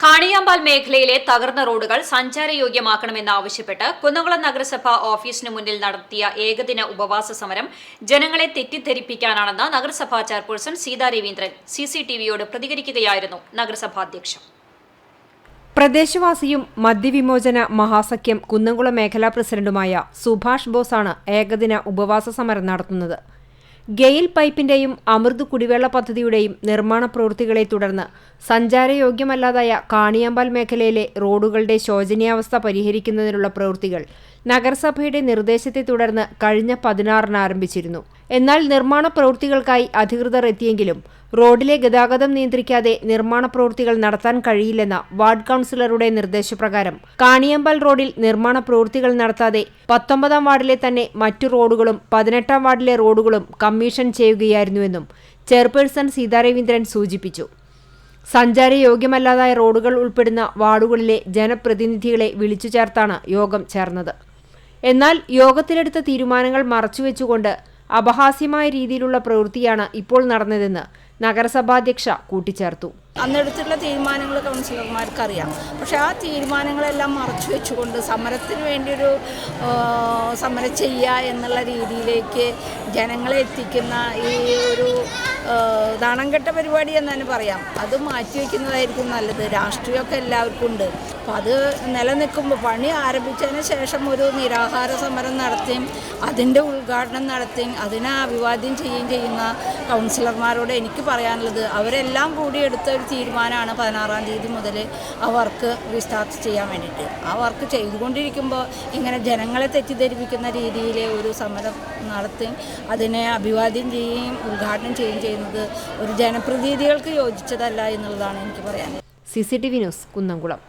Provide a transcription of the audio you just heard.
കാണിയാമ്പാൽ മേഖലയിലെ തകർന്ന റോഡുകൾ സഞ്ചാരയോഗ്യമാക്കണമെന്നാവശ്യപ്പെട്ട് കുന്നംകുളം നഗരസഭ ഓഫീസിന് മുന്നിൽ നടത്തിയ ഏകദിന ഉപവാസ സമരം ജനങ്ങളെ തെറ്റിദ്ധരിപ്പിക്കാനാണെന്ന് നഗരസഭാ ചെയർപേഴ്സൺ സീതാ രവീന്ദ്രൻ സിസിടിവിയോട് പ്രതികരിക്കുകയായിരുന്നു നഗരസഭാ അധ്യക്ഷ പ്രദേശവാസിയും മദ്യവിമോചന മഹാസഖ്യം കുന്നംകുളം മേഖലാ പ്രസിഡന്റുമായ സുഭാഷ് ബോസാണ് ഏകദിന ഉപവാസ സമരം നടത്തുന്നത്. ഗെയിൽ പൈപ്പിന്റെയും അമൃത് കുടിവെള്ള പദ്ധതിയുടെയും നിർമ്മാണ പ്രവൃത്തികളെ തുടർന്ന് സഞ്ചാരയോഗ്യമല്ലാതായ കാണിയാമ്പാൽ മേഖലയിലെ റോഡുകളുടെ ശോചനീയാവസ്ഥ പരിഹരിക്കുന്നതിനുള്ള പ്രവൃത്തികൾ നഗരസഭയുടെ നിർദ്ദേശത്തെ തുടർന്ന് കഴിഞ്ഞ പതിനാറിന് ആരംഭിച്ചിരുന്നു. എന്നാൽ നിർമ്മാണ പ്രവൃത്തികൾക്കായി അധികൃതർ എത്തിയെങ്കിലും റോഡിലെ ഗതാഗതം നിയന്ത്രിക്കാതെ നിർമ്മാണ പ്രവൃത്തികൾ നടത്താൻ കഴിയില്ലെന്ന വാർഡ് കൌൺസിലറുടെ നിർദ്ദേശപ്രകാരം കാണിയമ്പൽ റോഡിൽ നിർമ്മാണ പ്രവൃത്തികൾ നടത്താതെ പത്തൊമ്പതാം വാർഡിലെ തന്നെ മറ്റു റോഡുകളും പതിനെട്ടാം വാർഡിലെ റോഡുകളും കമ്മീഷൻ ചെയ്യുകയായിരുന്നുവെന്നും ചെയർപേഴ്സൺ സീതാരവീന്ദ്രൻ സൂചിപ്പിച്ചു. സഞ്ചാരയോഗ്യമല്ലാതായ റോഡുകൾ ഉൾപ്പെടുന്ന വാർഡുകളിലെ ജനപ്രതിനിധികളെ വിളിച്ചു ചേർത്താണ് യോഗം ചേർന്നത്. എന്നാൽ യോഗത്തിലെടുത്ത തീരുമാനങ്ങൾ മറച്ചുവെച്ചുകൊണ്ട് അപഹാസ്യമായ രീതിയിലുള്ള പ്രവൃത്തിയാണ് ഇപ്പോൾ നടന്നതെന്ന് നഗരസഭാധ്യക്ഷ കൂട്ടിച്ചേർത്തു. അന്നെടുത്തുള്ള തീരുമാനങ്ങൾ കൗൺസിലർമാർക്ക് അറിയാം പക്ഷെ ആ തീരുമാനങ്ങളെല്ലാം മറച്ചു വെച്ചുകൊണ്ട് സമരത്തിന് വേണ്ടിയൊരു സമരം ചെയ്യുക എന്നുള്ള രീതിയിലേക്ക് ജനങ്ങളെ എത്തിക്കുന്ന ഈ ഒരു നാണംകെട്ട പരിപാടി എന്ന് തന്നെ പറയാം. അത് മാറ്റി മാറ്റിവെക്കുന്നതായിരിക്കും നല്ലത്. രാഷ്ട്രീയമൊക്കെ എല്ലാവർക്കും ഉണ്ട്. അപ്പോൾ അത് നിലനിൽക്കുമ്പോൾ പണി ആരംഭിച്ചതിന് ശേഷം ഒരു നിരാഹാര സമരം നടത്തിയും അതിന്റെ ഉദ്ഘാടനം നടത്തിയും അതിനെ അഭിവാദ്യം ചെയ്യുകയും ചെയ്യുന്ന കൗൺസിലർമാരോട് എനിക്ക് പറയാനുള്ളത് അവരെല്ലാം കൂടി എടുത്ത ഒരു തീരുമാനമാണ് പതിനാറാം തീയതി മുതൽ ആ വർക്ക് റീസ്റ്റാർട്ട് ചെയ്യാൻ വേണ്ടിയിട്ട്. ആ വർക്ക് ചെയ്തുകൊണ്ടിരിക്കുമ്പോൾ ഇങ്ങനെ ജനങ്ങളെ തെറ്റിദ്ധരിപ്പിക്കുന്ന രീതിയിലെ ഒരു സമരം നടത്തുകയും അതിനെ അഭിവാദ്യം ചെയ്യുകയും ഉദ്ഘാടനം ചെയ്യുകയും ചെയ്യുന്നത് ഒരു ജനപ്രതിനിധികൾക്ക് യോജിച്ചതല്ല എന്നുള്ളതാണ് എനിക്ക് പറയാനുള്ളത്. C C T V news Kunnamkulam.